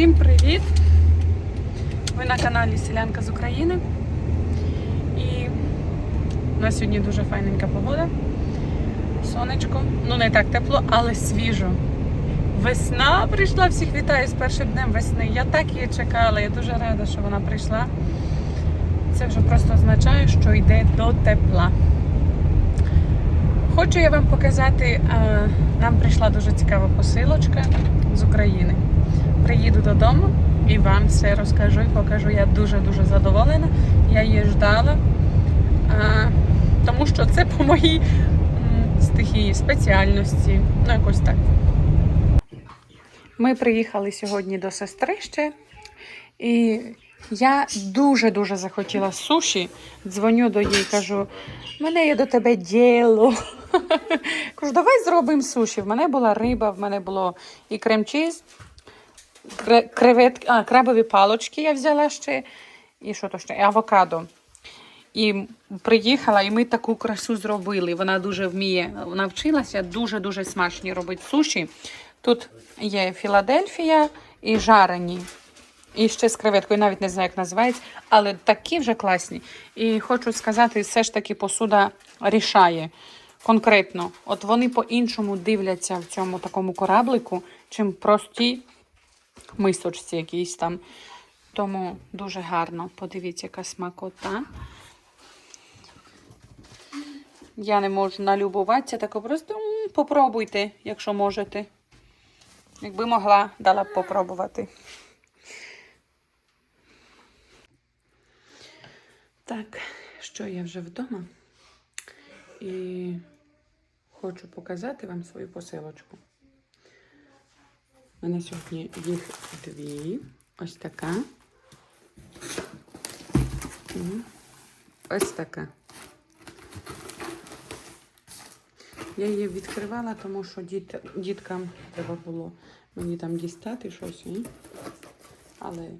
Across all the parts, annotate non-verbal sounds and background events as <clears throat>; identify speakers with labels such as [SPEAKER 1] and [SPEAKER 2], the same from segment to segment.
[SPEAKER 1] Всім привіт! Ви на каналі Селянка з України. І у нас сьогодні дуже файненька погода. Сонечко. Ну не так тепло, але свіжо. Весна прийшла, всіх вітаю з першим днем весни. Я так її чекала, я дуже рада, що вона прийшла. Це вже просто означає, що йде до тепла. Хочу я вам показати, нам прийшла дуже цікава посилочка з України. Приїду додому і вам все розкажу і покажу. Я дуже-дуже задоволена. Я її ждала, е, тому що це по моїй стихії, спеціальності. Ну, якось так. Ми приїхали сьогодні до сестри ще. І я дуже-дуже захотіла суші. Дзвоню до її, кажу, мене є до тебе діло. <laughs> Кажу, давай зробимо суші. В мене була риба, в мене було і крем-чіз, кре- креветки, а, крабові палочки я взяла ще, і що то ще, авокадо. І приїхала, і ми таку красу зробили. Вона дуже вміє, навчилася дуже-дуже смачні робити суші. Тут є Філадельфія і жарені. І ще з креветкою, навіть не знаю, як називається, але такі вже класні. І хочу сказати, все ж таки посуда рішає конкретно. От вони по-іншому дивляться в цьому такому кораблику, чим прості мисочці якісь там. Тому дуже гарно. Подивіться, яка смакота. Я не можу налюбуватися, так просто попробуйте, якщо можете. Якби могла, дала б попробувати. Так, що я вже вдома і хочу показати вам свою посилочку. У мене сьогодні їх дві. Ось така. Ось така. Я її відкривала, тому що діт, діткам треба було мені там дістати щось. І... Але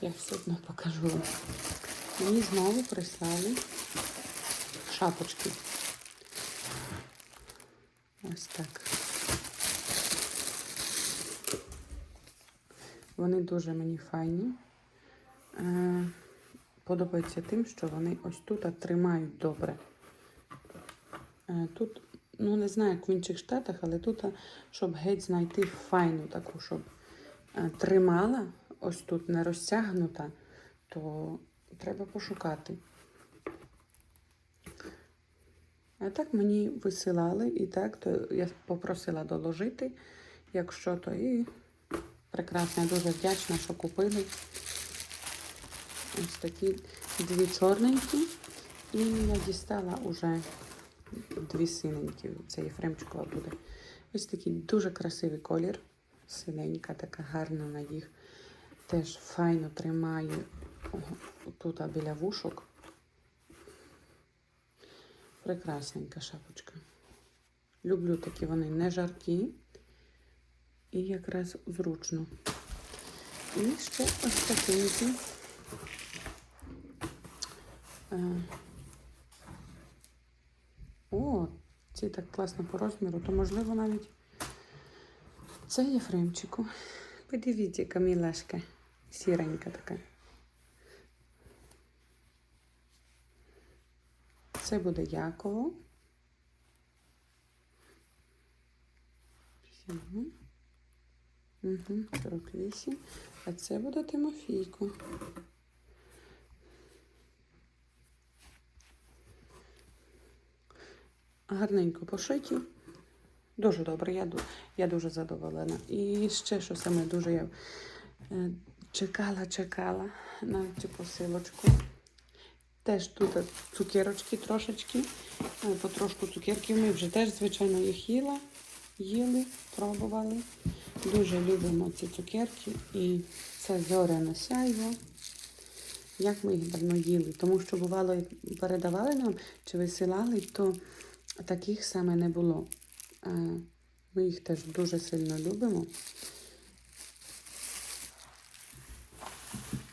[SPEAKER 1] я все одно покажу. Мені знову прислали шапочки. Ось так. Вони дуже мені файні. Е, Подобається тим, що вони ось тут тримають добре. Е, Тут, ну не знаю, як в інших штатах, але тут, щоб геть знайти файну таку, щоб е, тримала, ось тут не розтягнута, то треба пошукати. А так мені висилали і так, то я попросила доложити, якщо то і прекрасно, дуже вдячна, що купили. Ось такі дві чорненькі. І я дістала уже дві синенькі. Це Єфремчикова буде. Ось такий дуже красивий колір. Синенька, така гарна на їх. Теж файно тримає тут біля вушок. Прекрасненька шапочка. Люблю такі вони не жаркі і якраз зручно. І ще ось такенькі. Е, О, ці так класно по розміру, то можливо навіть це є Єфремчику. Подивіться, яка мілашка. Сіренька така. Це буде Яково. Угу. Угу, 48. А це буде Тимофійко. Гарненько пошиті. Дуже добре, я, я дуже задоволена. І ще що саме дуже я е, чекала, чекала на цю посилочку. Теж тут цукерочки трошечки, е, потрошку цукерків. Ми вже теж, звичайно, їх їла, їли, пробували. Дуже любимо ці цукерки. І це зоряне сяйво. Як ми їх давно їли. Тому що, бувало, передавали нам чи висилали, то таких саме не було. Е, Ми їх теж дуже сильно любимо.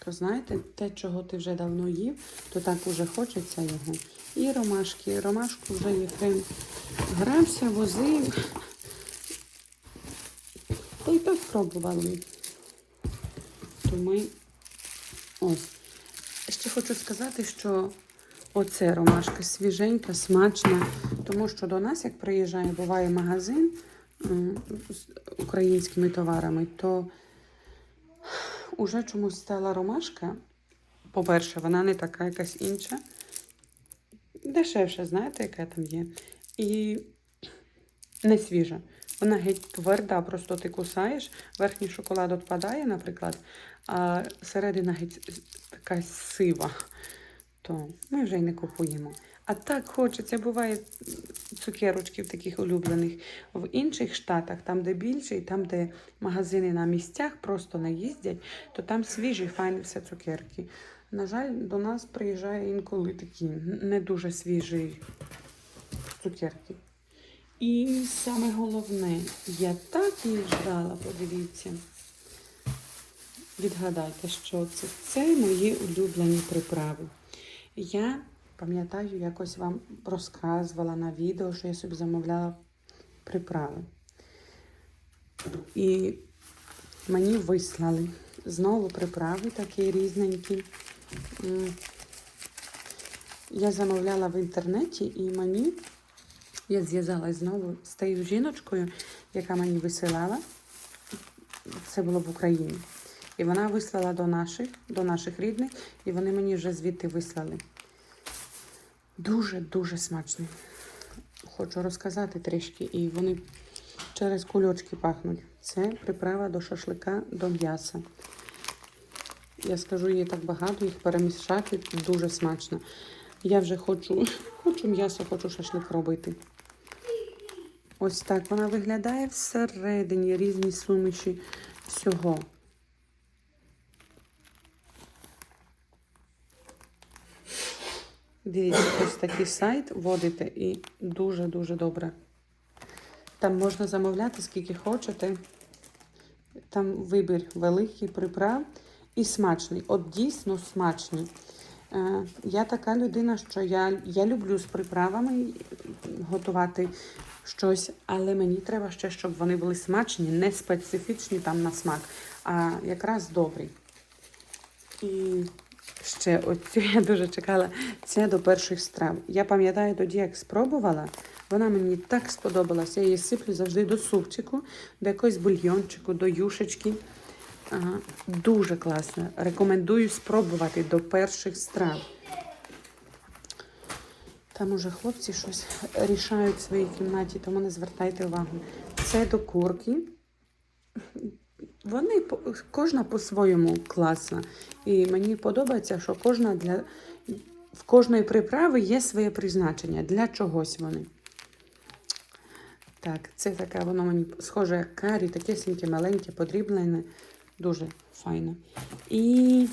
[SPEAKER 1] То знаєте, те, чого ти вже давно їв, то так уже хочеться його. І ромашки. Ромашку вже Єфрем грався, возив. І. То ми ось. Ще хочу сказати, що оце ромашка свіженька, смачна, тому що до нас, як приїжджає, буває магазин з українськими товарами, то уже чомусь стала ромашка. По-перше, вона не така якась інша. Дешевше, знаєте, яка там є. І не свіжа. Вона геть тверда, просто ти кусаєш, верхній шоколад відпадає, наприклад, а середина геть така сива. То ми вже й не купуємо. А так хочеться, буває цукерочків таких улюблених в інших штатах, там, де більше, і там, де магазини на місцях просто не їздять, то там свіжі, файні все цукерки. На жаль, до нас приїжджає інколи такі не дуже свіжі цукерки. І саме головне, я так її ждала, подивіться. Відгадайте, що це? Це мої улюблені приправи. Я пам'ятаю, якось вам розказувала на відео, що я собі замовляла приправи. І мені вислали знову приправи такі різненькі. Я замовляла в інтернеті і мені я зв'язалась знову з тією жіночкою, яка мені висилала. Це було в Україні. І вона вислала до наших, до наших рідних, і вони мені вже звідти вислали. Дуже-дуже смачні. Хочу розказати трішки, і вони через кульочки пахнуть. Це приправа до шашлика, до м'яса. Я скажу її так багато, їх перемішати дуже смачно. Я вже хочу, <laughs> хочу м'ясо, хочу шашлик робити. Ось так вона виглядає всередині різні суміші всього. Дивіться, ось такий сайт вводите і дуже-дуже добре. Там можна замовляти скільки хочете. Там вибір великий приправ і смачний. От дійсно смачний. Е, Я така людина, що я, я люблю з приправами готувати щось, але мені треба ще, щоб вони були смачні, не специфічні там на смак, а якраз добрі. І ще оцю я дуже чекала. Це до перших страв. Я пам'ятаю тоді, як спробувала, вона мені так сподобалася. Я її сиплю завжди до супчику, до якогось бульйончику, до юшечки. Дуже класно. Рекомендую спробувати до перших страв. Там уже хлопці щось рішають в своїй кімнаті, тому не звертайте увагу. Це до курки. Вони кожна по-своєму класна. І мені подобається, що кожна для в кожної приправи є своє призначення. Для чогось вони. Так, це таке, воно мені схоже як карі, таке сіньке, маленьке, подріблене. Дуже файно. І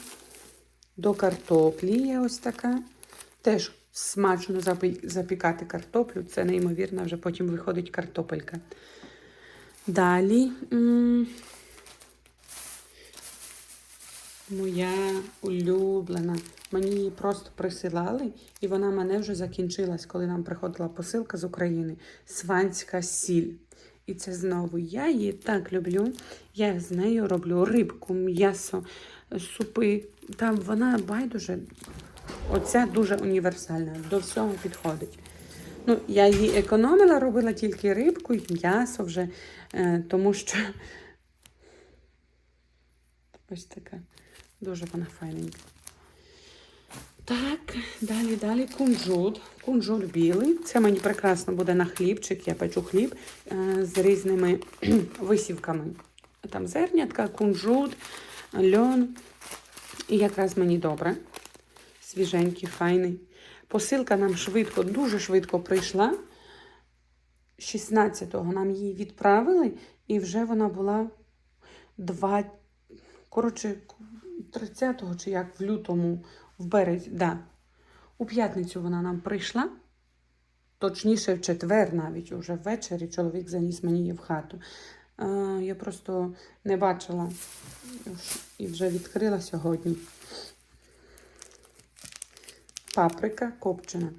[SPEAKER 1] до картоплі є ось така. Теж смачно запікати картоплю. Це неймовірно, вже потім виходить картопелька. Далі. Моя улюблена. Мені її просто присилали, і вона мене вже закінчилась, коли нам приходила посилка з України. Сванська сіль. І це знову я її так люблю. Я з нею роблю рибку, м'ясо, супи. Там вона байдуже. Оця дуже універсальна, до всього підходить. Ну, я її економила, робила тільки рибку і м'ясо вже, е, тому що <laughs> ось така. Дуже вона файненька. Так, далі, далі кунжут. Кунжут білий. Це мені прекрасно буде на хлібчик. Я печу хліб е, з різними <clears throat> висівками. Там зернятка, кунжут, льон. І якраз мені добре. Свіженький, файний. Посилка нам швидко, дуже швидко прийшла. 16-го нам її відправили, і вже вона була 2, коротше, 30-го чи як в лютому, в березні, да. У п'ятницю вона нам прийшла. Точніше, в четвер навіть, уже ввечері чоловік заніс мені її в хату. Е, я просто не бачила і вже відкрила сьогодні. Паприка копчена.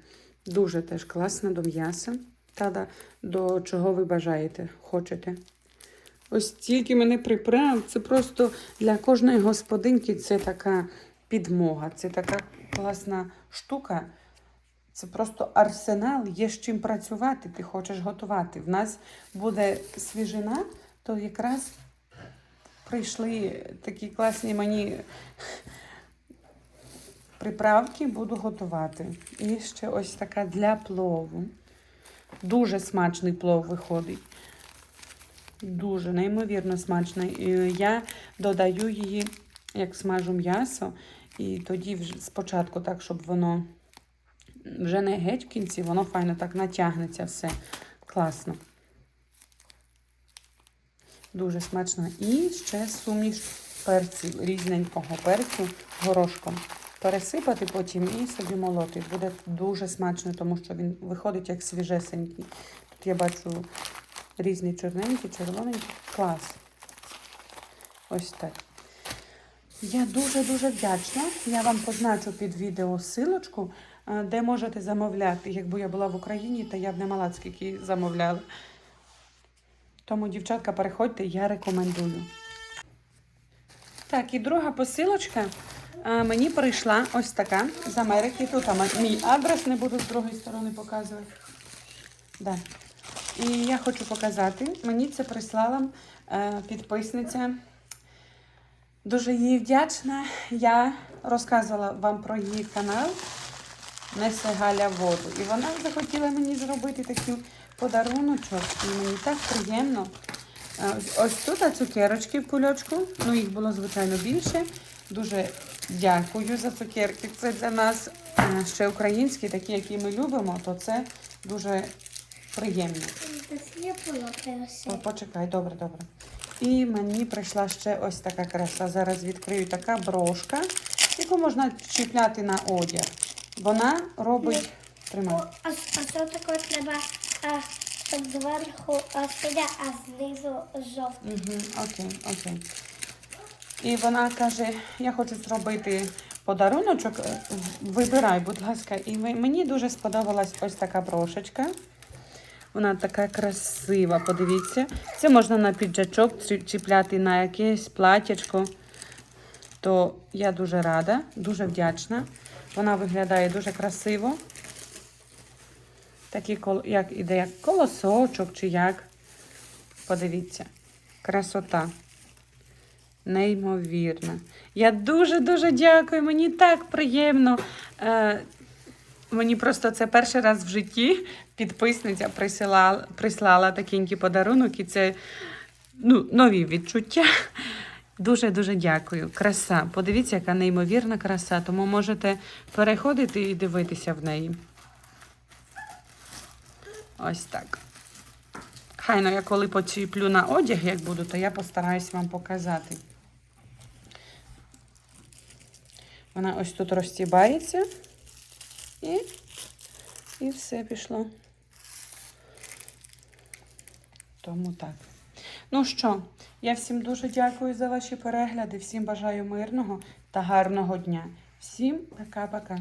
[SPEAKER 1] Дуже теж класна до м'яса. Та до чого ви бажаєте, хочете. Ось тільки мене приправ. Це просто для кожної господинки це така підмога, це така класна штука. Це просто арсенал, є з чим працювати, ти хочеш готувати. В нас буде свіжина, то якраз прийшли такі класні мені приправки, буду готувати. І ще ось така для плову. Дуже смачний плов виходить. Дуже, неймовірно смачний. І я додаю її, як смажу м'ясо, і тоді вже спочатку так, щоб воно вже не геть в кінці, воно файно так натягнеться все. Класно. Дуже смачно. І ще суміш перців, різненького перцю горошком. Пересипати потім і собі молоти. Буде дуже смачно, тому що він виходить як свіжесенький. Тут я бачу різні чорненькі, червоненькі. Клас. Ось так. Я дуже-дуже вдячна. Я вам позначу під відео силочку, е, де можете замовляти. Якби я була в Україні, то я б не мала скільки замовляла. Тому, дівчатка, переходьте, я рекомендую. Так, і друга посилочка е, мені прийшла ось така з Америки. Тут мій адрес не буду з другої сторони показувати. Да. І я хочу показати. Мені це прислала е, підписниця. Дуже їй вдячна. Я розказувала вам про її канал Несе Галя воду. І вона захотіла мені зробити такий подаруночок. І мені так приємно. Е, Ось, тут цукерочки в кульочку. Ну, їх було, звичайно, більше. Дуже дякую за цукерки. Це для нас е, ще українські, такі, які ми любимо, то це дуже приємно. О, почекай, добре, добре. І мені прийшла ще ось така краса. Зараз відкрию така брошка, яку можна чіпляти на одяг. Вона робить. Тримай.
[SPEAKER 2] О, а, що таке треба а, зверху а, синя, а знизу жовтий.
[SPEAKER 1] Угу, окей, окей. І вона каже: я хочу зробити подаруночок. Е, Вибирай, будь ласка. І мені дуже сподобалась ось така брошечка. Вона така красива, подивіться. Це можна на піджачок чіпляти на якесь платячко. То я дуже рада, дуже вдячна. Вона виглядає дуже красиво. Такий як іде як колосочок чи як. Подивіться. Красота. Неймовірна. Я дуже-дуже дякую. Мені так приємно. Мені просто це перший раз в житті підписниця присилала, прислала такенький подарунок, і це ну, нові відчуття. Дуже-дуже дякую. Краса. Подивіться, яка неймовірна краса. Тому можете переходити і дивитися в неї. Ось так. Хайно, я коли почіплю на одяг, як буду, то я постараюсь вам показати. Вона ось тут розтібається і, і все пішло. Тому так. Ну що, я всім дуже дякую за ваші перегляди. Всім бажаю мирного та гарного дня. Всім пока-пока.